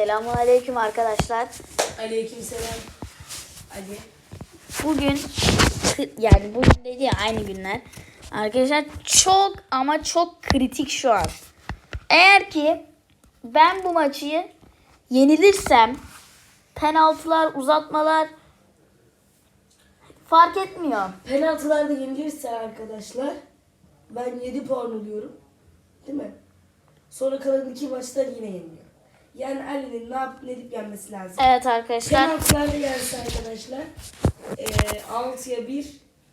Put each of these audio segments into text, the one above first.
Selamun aleyküm arkadaşlar. Aleykümselam. Ali. Bugün yani bugün dedi ya aynı günler. Arkadaşlar çok ama çok kritik şu an. Eğer ki ben bu maçı yenilirsem penaltılar, uzatmalar fark etmiyor. Penaltılarda yenilirse arkadaşlar ben 7 puan alıyorum. Değil mi? Sonra kalan iki maçta yine yeniliyor. Yani Ali'nin ne yapıp ne edip yenmesi lazım. Evet arkadaşlar. Penaltılarda yense arkadaşlar eee 6'ya 1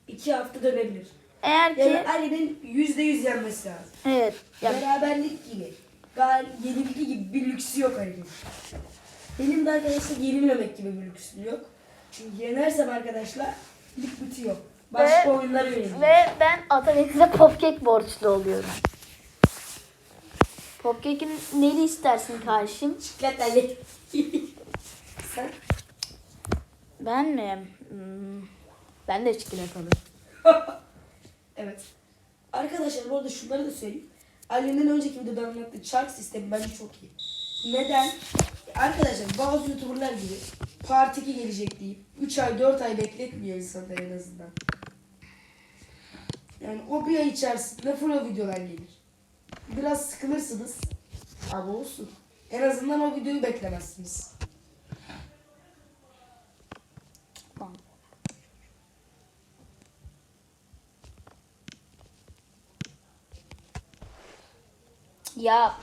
2 hafta dönebilir. Eğer ki Yani Ali'nin %100 yenmesi lazım. evet ya Beraberlik gibi. Gal yenilgi gibi bir lüksü yok Ali'nin. Benim de arkadaşlar yenilmemek gibi bir lüksüm yok. Çünkü yenersem arkadaşlar lig bitiyor. Başka Ve- oyunlara yöneliyor. Ve ben Atabek'e popkek borçlu oluyorum. Popkek'in neli istersin kardeşim? Çiklet Ali. Sen? Ben mi? Hmm, ben de çikolata alırım. evet. Arkadaşlar bu arada şunları da söyleyeyim. Ali'nin önceki videoda anlattığı çark sistemi bence çok iyi. Neden? Arkadaşlar bazı youtuberlar gibi Part 2 gelecek deyip 3 ay 4 ay bekletmiyor insanlar en azından. Yani o bir ay içerisinde full o videolar gelir. Biraz sıkılırsınız ama olsun. En azından o videoyu beklemezsiniz. Ya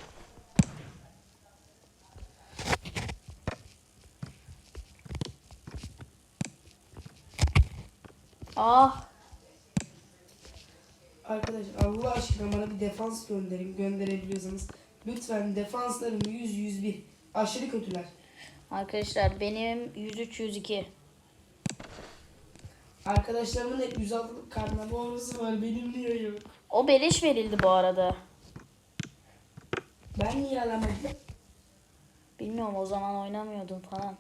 Ah Arkadaşlar Allah aşkına bana bir defans gönderin gönderebiliyorsanız. Lütfen defanslarım 100-101. Aşırı kötüler. arkadaşlar benim 103 102. Arkadaşlarımın hep 106'lık karnavalımız var. Benim niye yok? O beleş verildi bu arada. Ben niye alamadım? Bilmiyorum o zaman oynamıyordum falan.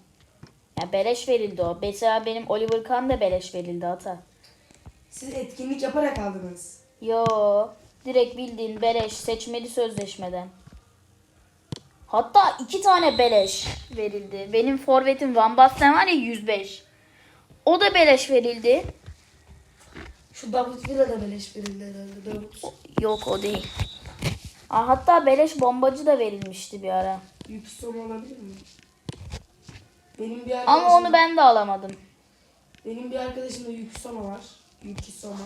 Ya beleş verildi o. Mesela benim Oliver Kahn da beleş verildi hata. Siz etkinlik yaparak aldınız. Yo, direkt bildiğin beleş seçmeli sözleşmeden. Hatta iki tane beleş verildi. Benim forvetim Van Basten var ya 105. O da beleş verildi. Şu Davut Villa da beleş verildi herhalde. Davut. Yok o değil. Aa, hatta beleş bombacı da verilmişti bir ara. Yüksel olabilir mi? Benim bir arkadaşım, Ama onu ben de alamadım. Benim bir arkadaşımda Yüksoma var. Yüksoma.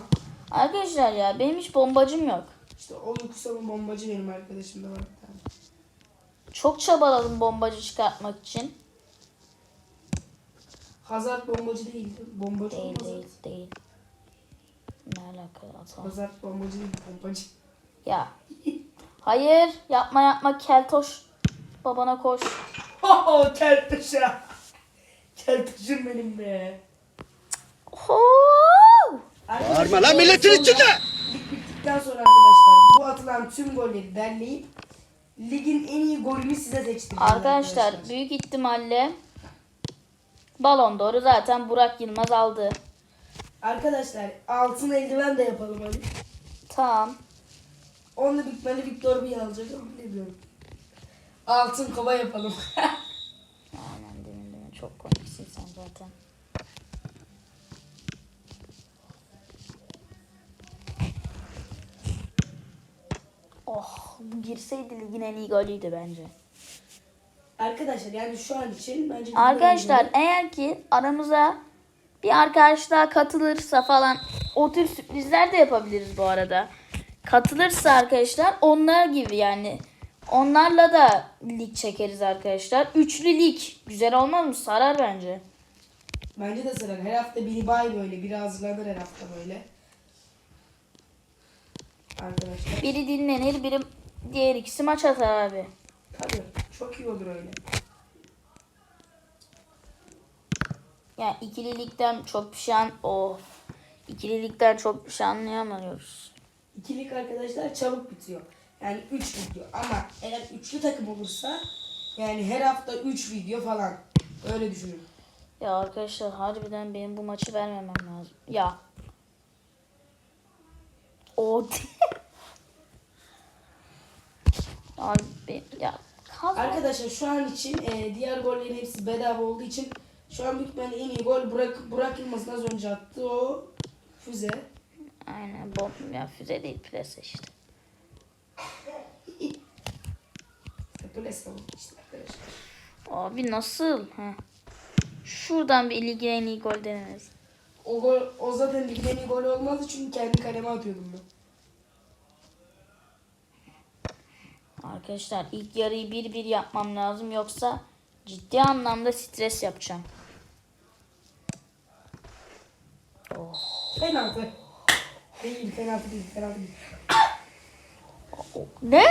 Arkadaşlar ya benim hiç bombacım yok. İşte o Yüksoma bombacı benim arkadaşımda var bir tane. Çok çabaladım bombacı çıkartmak için. Hazard bombacı değil. Bombacı Değil olmaz. değil değil. Ne alaka atalım. Hazard bombacı değil. Bombacı. Ya. Hayır yapma yapma keltoş. Babana koş. Ho keltaşa. Keltaşım benim be. Hoo! Bağırma lan milletin içinde. Lig bittikten sonra arkadaşlar bu atılan tüm golleri derleyip ligin en iyi golünü size seçtireceğim Arkadaşlar büyük ihtimalle Balon doğru zaten Burak Yılmaz aldı. Arkadaşlar altın eldiven de yapalım hadi. Tamam. Onunla bitmeli Victor bir alacak ama ne diyorum. Altın kova yapalım. Aynen demin demin çok komiksin sen zaten. Oh bu girseydi ligin en iyi golüydü bence. arkadaşlar yani şu an için bence Arkadaşlar eğer ki aramıza bir arkadaş daha katılırsa falan o tür sürprizler de yapabiliriz bu arada. Katılırsa arkadaşlar onlar gibi yani onlarla da lig çekeriz arkadaşlar. Üçlü lig güzel olmaz mı? Sarar bence. Bence de sıra. Her hafta biri bay böyle. Biri hazırlanır her hafta böyle. Arkadaşlar. Biri dinlenir, biri diğer ikisi maç atar abi. Tabii. Çok iyi olur öyle. Yani ikililikten çok bir şey an... Of. İkililikten çok bir şey anlayamıyoruz. İkilik arkadaşlar çabuk bitiyor. Yani 3 video ama eğer üçlü takım olursa yani her hafta 3 video falan. Öyle düşünün. Ya arkadaşlar harbiden benim bu maçı vermemem lazım. Ya. O Abi ya Kaz Arkadaşlar şu an için e, diğer gollerin hepsi bedava olduğu için şu an büyük ihtimalle en iyi gol Burak, Burak Yılmaz'ın az önce attı o füze. Aynen bomb ya füze değil plase işte. Plase işte arkadaşlar. Abi nasıl? Ha. Şuradan bir ligin en iyi gol denemez. O gol o zaten ligin en iyi golü olmazdı çünkü kendi kaleme atıyordum ben. Arkadaşlar ilk yarıyı 1-1 yapmam lazım yoksa ciddi anlamda stres yapacağım. Penaltı. Değil penaltı değil penaltı değil. Ne?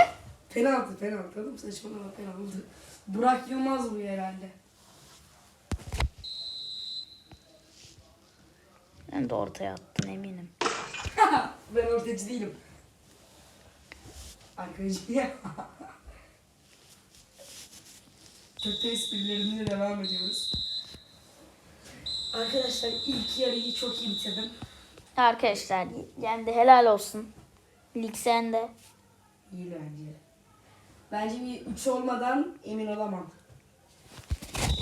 Penaltı penaltı oğlum saçmalama penaltı. Burak Yılmaz bu herhalde. Ben de ortaya attın eminim. ben ortacı değilim. Arkadaşım ya. Kötü esprilerimle devam ediyoruz. Arkadaşlar ilk yarıyı çok iyi bitirdim. Arkadaşlar yani de helal olsun. Lig sende. İyi bence. Bence bir 3 olmadan emin olamam.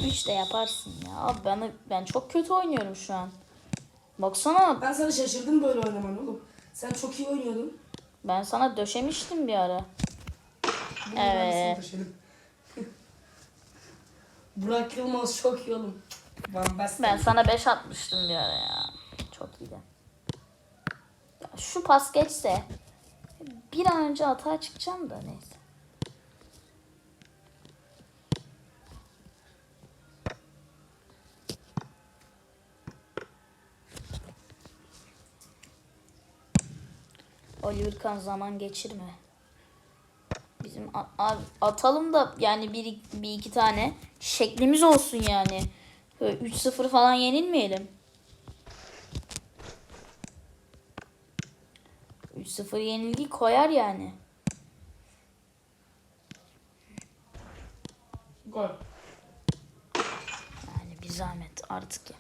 3 de yaparsın ya. Abi ben, ben çok kötü oynuyorum şu an. Baksana Ben sana şaşırdım böyle oynaman oğlum. Sen çok iyi oynuyordun. Ben sana döşemiştim bir ara. Bunu Evet. Burak Yılmaz çok iyi oğlum. Van Basten. Ben sana 5 atmıştım bir ara ya. Çok iyiydi. Ya şu pas geçse bir an önce hata çıkacağım da neyse. Oliver Kahn zaman geçirme. Bizim atalım da yani bir, bir iki tane şeklimiz olsun yani. Böyle 3-0 falan yenilmeyelim. 3-0 yenilgi koyar yani. Gol. Yani bir zahmet artık ya.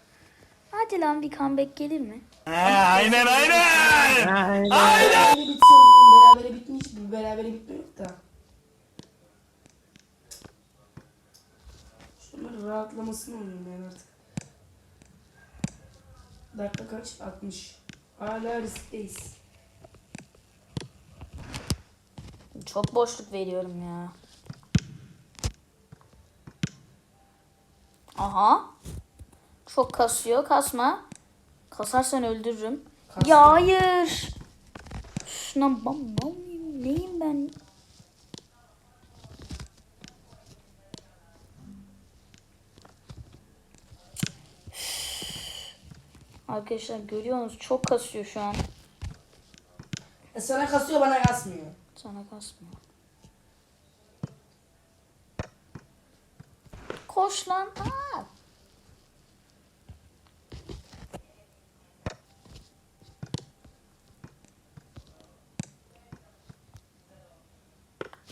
Hadi lan bir comeback gelir mi? aynen aynen. Berabere bitmiyor da. Şunların rahatlamasını oynayayım ben artık. Dakika kaç? 60. Hala riskteyiz. Çok boşluk veriyorum ya. Aha. Çok kasıyor. Kasma. Kasarsan öldürürüm. Kasma. Ya hayır. Şuna bam bam neyim ben? Arkadaşlar görüyorsunuz çok kasıyor şu an. E sana kasıyor bana kasmıyor. Sana kasmıyor. Koş lan. Aa.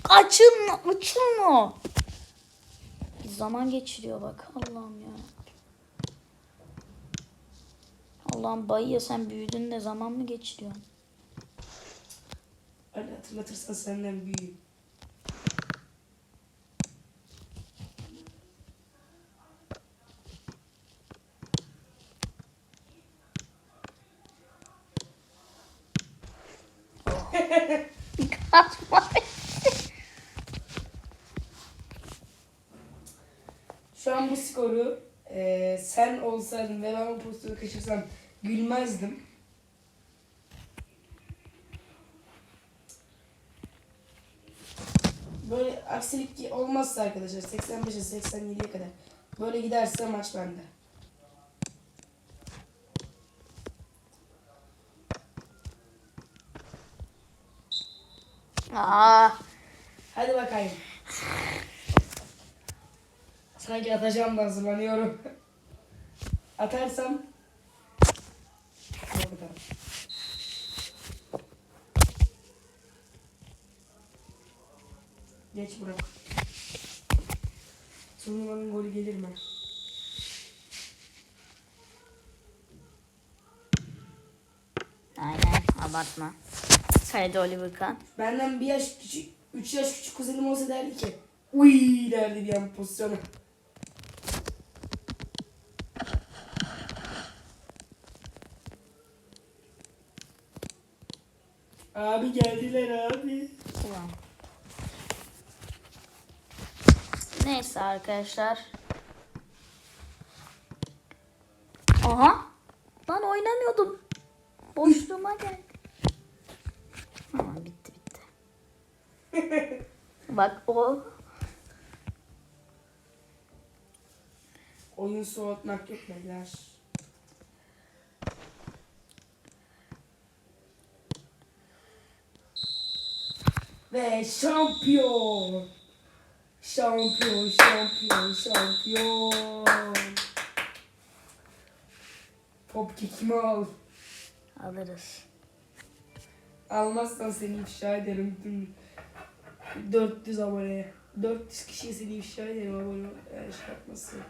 Açın, açın o. Zaman geçiriyor bak Allah'ım ya. Allah'ım bayıya sen büyüdün de zaman mı geçiriyorsun? Öyle hatırlatırsan senden büyüğüm. Kaçma. Şu an bu skoru e, sen olsaydın ve ben o pozisyonu kaçırsam gülmezdim. Böyle aksilik olmazsa arkadaşlar 85'e 87'ye kadar böyle giderse maç bende. Aa, Hadi bakayım. Sanki atacağım da hazırlanıyorum. Atarsam atarım. Geç bırak. Turnuvanın golü gelir mi? aynen abartma. Kalede Oliver Kahn. Benden bir yaş küçük, üç yaş küçük kuzenim olsa derdi ki Uy derdi bir an pozisyonu. Abi geldiler abi. Ulan. Neyse arkadaşlar. Aha. Lan oynamıyordum. Boşluğuma geldi. Tamam bitti bitti. Bak o Oyun soğutmak yok beyler. Ve şampiyon. Şampiyon, şampiyon, şampiyon. Top kekimi al. alırız. Almazsan seni ifşa ederim tüm 400 aboneye. 400 kişiye seni ifşa ederim abone eğer şey yapmasın.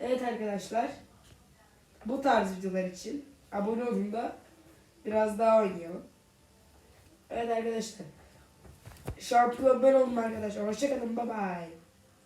Evet arkadaşlar. Bu tarz videolar için abone olun da biraz daha oynayalım. Evet arkadaşlar. Şampiyon ben oldum arkadaşlar. Hoşçakalın. Bye bye.